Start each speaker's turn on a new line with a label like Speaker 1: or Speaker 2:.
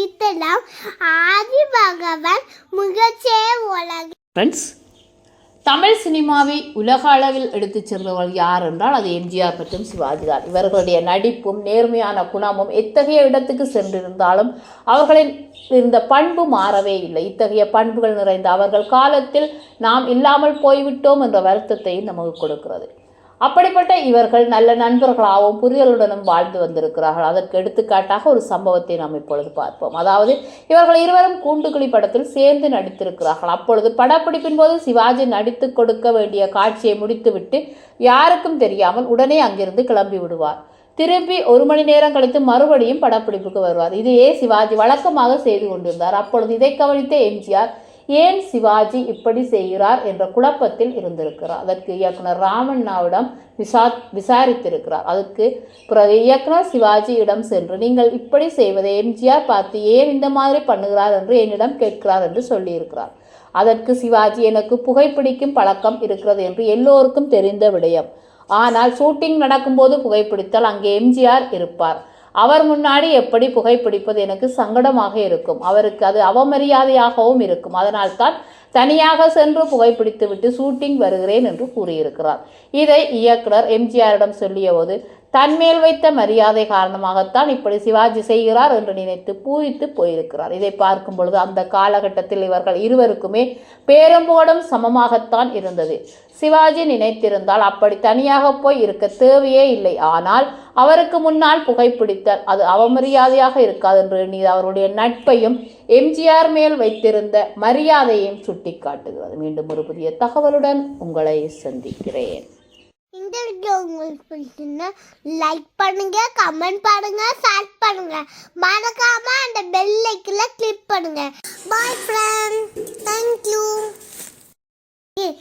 Speaker 1: நடித்தலாம் ஆதி பகவான் முகச்சே உலக.
Speaker 2: ஃப்ரெண்ட்ஸ் தமிழ் சினிமாவை உலக அளவில் எடுத்துச் சென்றவர்கள் யார் என்றால் அது எம்ஜிஆர் மற்றும் சிவாஜி தான். இவர்களுடைய நடிப்பும் நேர்மையான குணமும் எத்தகைய இடத்துக்கு சென்றிருந்தாலும் அவர்களின் இருந்த பண்பு மாறவே இல்லை. இத்தகைய பண்புகள் நிறைந்த அவர்கள் காலத்தில் நாம் இல்லாமல் போய்விட்டோம் என்ற வருத்தத்தையும் நமக்கு கொடுக்கிறது. அப்படிப்பட்ட இவர்கள் நல்ல நண்பர்களாகவும் புரிதலுடனும் வாழ்ந்து வந்திருக்கிறார்கள். அதற்கு எடுத்துக்காட்டாக ஒரு சம்பவத்தை நாம் இப்பொழுது பார்ப்போம். அதாவது இவர்கள் இருவரும் கூண்டுக்குழி படத்தில் சேர்ந்து நடித்திருக்கிறார்கள். அப்பொழுது படப்பிடிப்பின் போது சிவாஜி நடித்து கொடுக்க வேண்டிய காட்சியை முடித்துவிட்டு யாருக்கும் தெரியாமல் உடனே அங்கிருந்து கிளம்பி விடுவார். திரும்பி ஒரு மணி நேரம் கழித்து மறுபடியும் படப்பிடிப்புக்கு வருவார். இதையே சிவாஜி வழக்கமாக செய்து கொண்டிருந்தார். அப்பொழுது இதை கவனித்த எம்ஜிஆர் ஏன் சிவாஜி இப்படி செய்கிறார் என்ற குழப்பத்தில் இருந்திருக்கிறார். அதற்கு இயக்குனர் ராமண்ணாவிடம் விசா விசாரித்திருக்கிறார். அதுக்கு பிறகு இயக்குனர் சிவாஜியிடம் சென்று நீங்கள் இப்படி செய்வதை எம்ஜிஆர் பார்த்து ஏன் இந்த மாதிரி பண்ணுகிறார் என்று என்னிடம் கேட்கிறார் என்று சொல்லியிருக்கிறார். அதற்கு சிவாஜி எனக்கு புகைப்பிடிக்கும் பழக்கம் இருக்கிறது என்று எல்லோருக்கும் தெரிந்த விடயம். ஆனால் ஷூட்டிங் நடக்கும்போது புகைப்பிடித்தால் அங்கே எம்ஜிஆர் இருப்பார். அவர் முன்னாடி எப்படி புகைப்பிடிப்பது எனக்கு சங்கடமாக இருக்கும். அவருக்கு அது அவமரியாதையாகவும் இருக்கும். அதனால்தான் தனியாக சென்று புகைப்பிடித்து விட்டு ஷூட்டிங் வருகிறேன் என்று கூறியிருக்கிறார். இதை இயக்குனர் எம்ஜிஆரிடம் சொல்லியபோது தன்மேல் வைத்த மரியாதை காரணமாகத்தான் இப்படி சிவாஜி செய்கிறார் என்று நினைத்து பூரித்து போயிருக்கிறார். இதை பார்க்கும் பொழுது அந்த காலகட்டத்தில் இவர்கள் இருவருக்குமே பேரும்போடும் சமமாகத்தான் இருந்தது. சிவாஜி நினைத்திருந்தால் அப்படி தனியாக போய் இருக்க தேவையே இல்லை. ஆனால் அவருக்கு முன்னால் புகைப்பிடித்தார் அது அவமரியாதையாக இருக்காது என்று எண்ணி அவருடைய நட்பையும் எம்ஜிஆர் மேல் வைத்திருந்த மரியாதையையும் சுட்டிக்காட்டுகிறது. மீண்டும் ஒரு புதிய தகவலுடன் உங்களை சந்திக்கிறேன்.
Speaker 1: இந்த வீடியோ உங்களுக்கு பிடிச்சிருந்தா லைக் பண்ணுங்க கமெண்ட் பண்ணுங்க ஷேர் பண்ணுங்க. மறக்காம அந்த பெல் ஐக்கன்ல கிளிக் பண்ணுங்க. பாய் ஃப்ரெண்ட் தேங்க்யூ